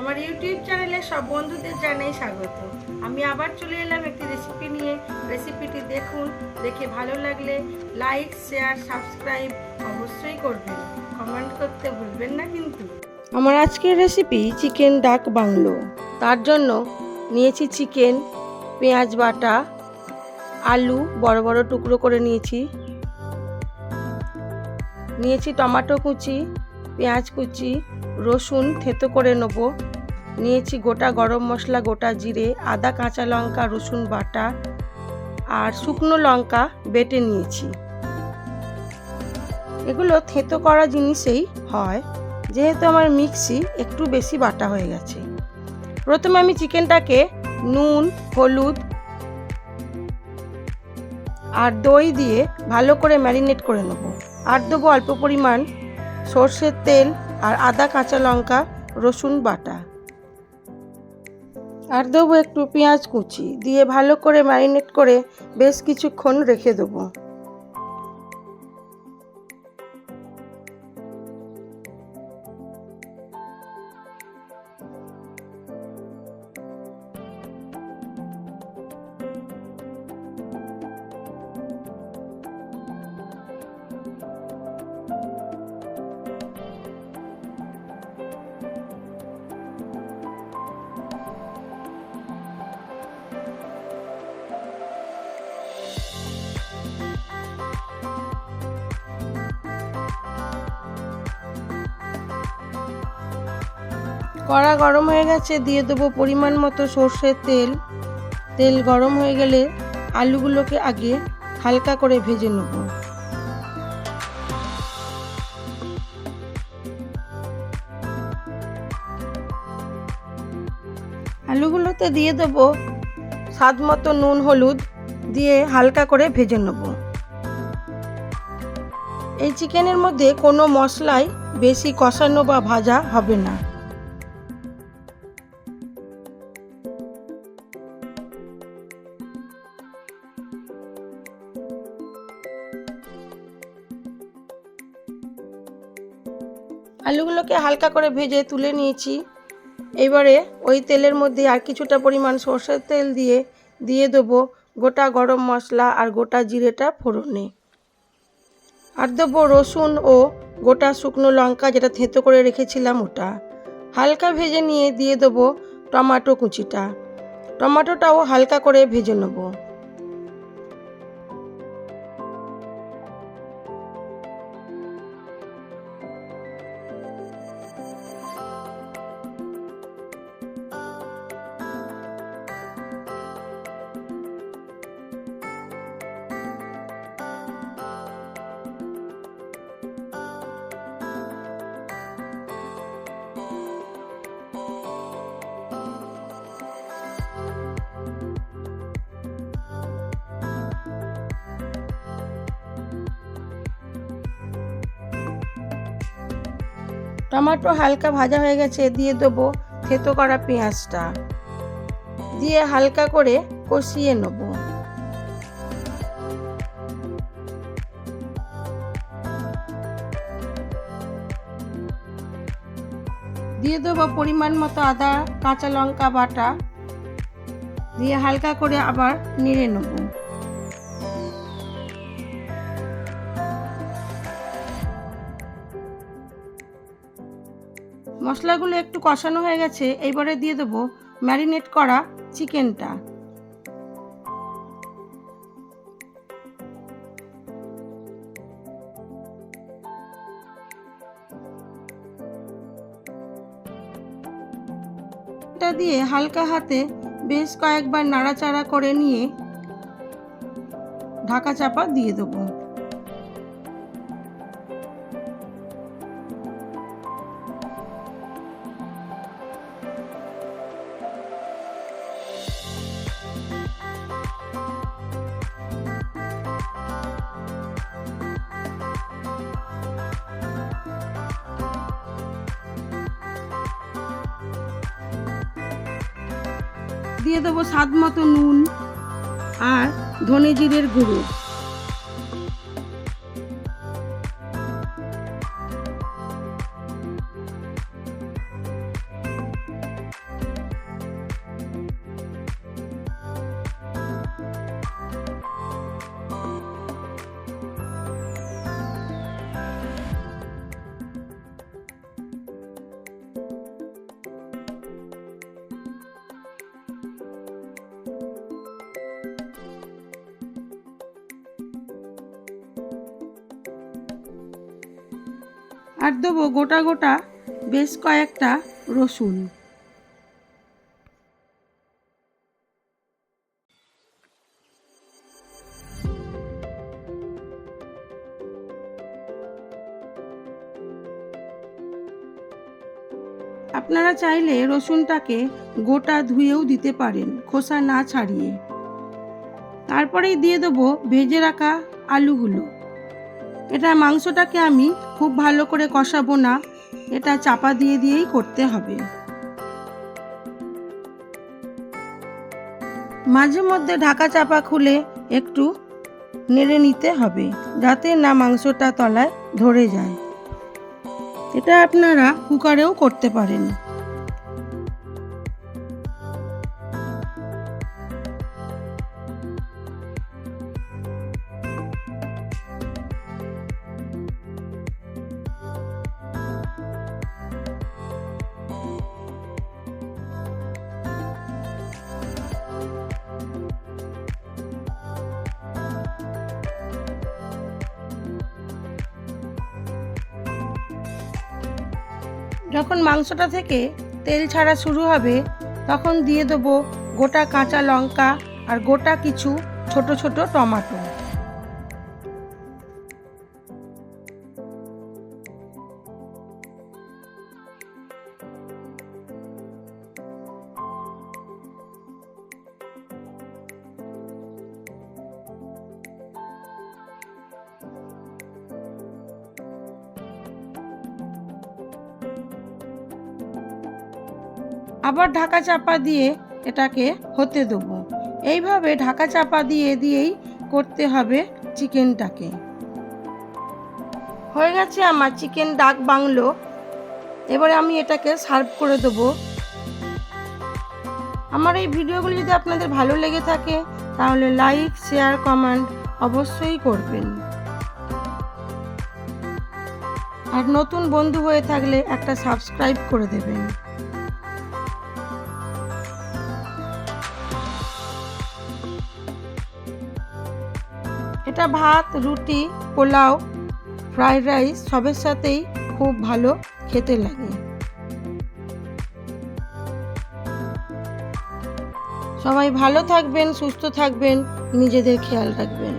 আমার ইউটিউব চ্যানেলে সব বন্ধুদের জানাই স্বাগত। আমি আবার চলে এলাম একটি রেসিপি নিয়ে। রেসিপিটি দেখুন, দেখে ভালো লাগলে লাইক শেয়ার সাবস্ক্রাইব অবশ্যই করবেন। কমেন্ট করতে ভুলবেন না কিন্তু। আমার আজকের রেসিপি চিকেন ডাক বাংলো। তার জন্য নিয়েছি চিকেন পেঁয়াজ বাটা, আলু বড় বড় টুকরো করে নিয়েছি। নিয়েছি টমেটো কুচি, পেঁয়াজ কুচি, রসুন থেতো করে নেব। নিয়েছি গোটা গরম মশলা, গোটা জিরে, আদা, কাঁচা লঙ্কা, রসুন বাটা আর শুকনো লঙ্কা বেটে নিয়েছি। এগুলো থেতো করা জিনিসেই হয়, যেহেতু আমার মিক্সি একটু বেশি বাটা হয়ে গেছে। প্রথমে আমি চিকেনটাকে নুন, হলুদ আর দই দিয়ে ভালো করে ম্যারিনেট করে নেব। আর দেবো অল্প পরিমাণ সর্ষের তেল আর আদা, কাঁচা লঙ্কা, রসুন বাটা। আর দেবো একটু পেঁয়াজ কুচি দিয়ে ভালো করে ম্যারিনেট করে বেশ কিছুক্ষণ রেখে দেবো। কড়া গরম হয়ে গেছে, দিয়ে দেবো পরিমাণ মতো সর্ষের তেল। তেল গরম হয়ে গেলে আলুগুলোকে আগে হালকা করে ভেজে নেব। আলুগুলোতে দিয়ে দেবো স্বাদ মতো নুন, হলুদ দিয়ে হালকা করে ভেজে নেব। এই চিকেনের মধ্যে কোনো মশলাই বেশি কষানো বা ভাজা হবে না। আলুগুলোকে হালকা করে ভেজে তুলে নিয়েছি। এবারে ওই তেলের মধ্যে আর কিছুটা পরিমাণ সর্ষের তেল দিয়ে দিয়ে দেবো গোটা গরম মশলা আর গোটা জিরেটা ফোড়নে। আর দেবো রসুন ও গোটা শুকনো লঙ্কা যেটা থেঁতো করে রেখেছিলাম ওটা। হালকা ভেজে নিয়ে দিয়ে দেবো টমাটো কুচিটা। টমাটোটাও হালকা করে ভেজে নেব। টমেটো হালকা ভাজা হয়ে গেছে, দিয়ে দেবো থেতো করা পেঁয়াজটা। দিয়ে হালকা করে কষিয়ে নেব। দিয়ে দেবো পরিমাণ মতো আদা, কাঁচা লঙ্কা বাটা। দিয়ে হালকা করে আবার নেড়ে নেব। মশলাগুলো একটু কষানো হয়ে গেছে, এইবারে দিয়ে দেবো ম্যারিনেট করা চিকেনটা। দিয়ে হালকা হাতে বেশ কয়েকবার নাড়াচাড়া করে নিয়ে ঢাকা চাপা দিয়ে দেবো। দিয়ে দেবো স্বাদ মতো নুন আর ধনে জিরের গুঁড়ো। আর দেবো গোটা গোটা বেশ কয়েকটা রসুন। আপনারা চাইলে রসুনটাকে গোটা ধুয়েও দিতে পারেন, খোসা না ছাড়িয়ে। তারপরেই দিয়ে দেবো ভেজে রাখা আলুগুলো। এটা মাংসটাকে আমি খুব ভালো করে কষাবো না। এটা চাপা দিয়ে দিয়েই করতে হবে। মাঝে মধ্যে ঢাকা চাপা খুলে একটু নেড়ে নিতে হবে যাতে না মাংসটা তলায় ধরে যায়। এটা আপনারা কুকারেও করতে পারেন। যখন মাংসটা থেকে তেল ছাড়া শুরু হবে, তখন দিয়ে দেবো গোটা কাঁচা লঙ্কা আর গোটা কিছু ছোট ছোট টমেটো। আবার ঢাকা চাপা দিয়ে এটাকে হতে দেবো। এইভাবে ঢাকা চাপা দিয়ে দিয়েই করতে হবে চিকেনটাকে। হয়ে গেছে আমার চিকেন ডাক বাংলো। এবারে আমি এটাকে সার্ভ করে দেবো। আমার এই ভিডিওগুলি যদি আপনাদের ভালো লেগে থাকে, তাহলে লাইক, শেয়ার, কমেন্ট অবশ্যই করবেন। আর নতুন বন্ধু হয়ে থাকলে একটা সাবস্ক্রাইব করে দেবেন। এটা ভাত, রুটি, পোলাও, ফ্রাইড রাইস সবের সাথেই খুব ভালো খেতে লাগে। সবাই ভালো থাকবেন, সুস্থ থাকবেন, নিজেদের খেয়াল রাখবেন।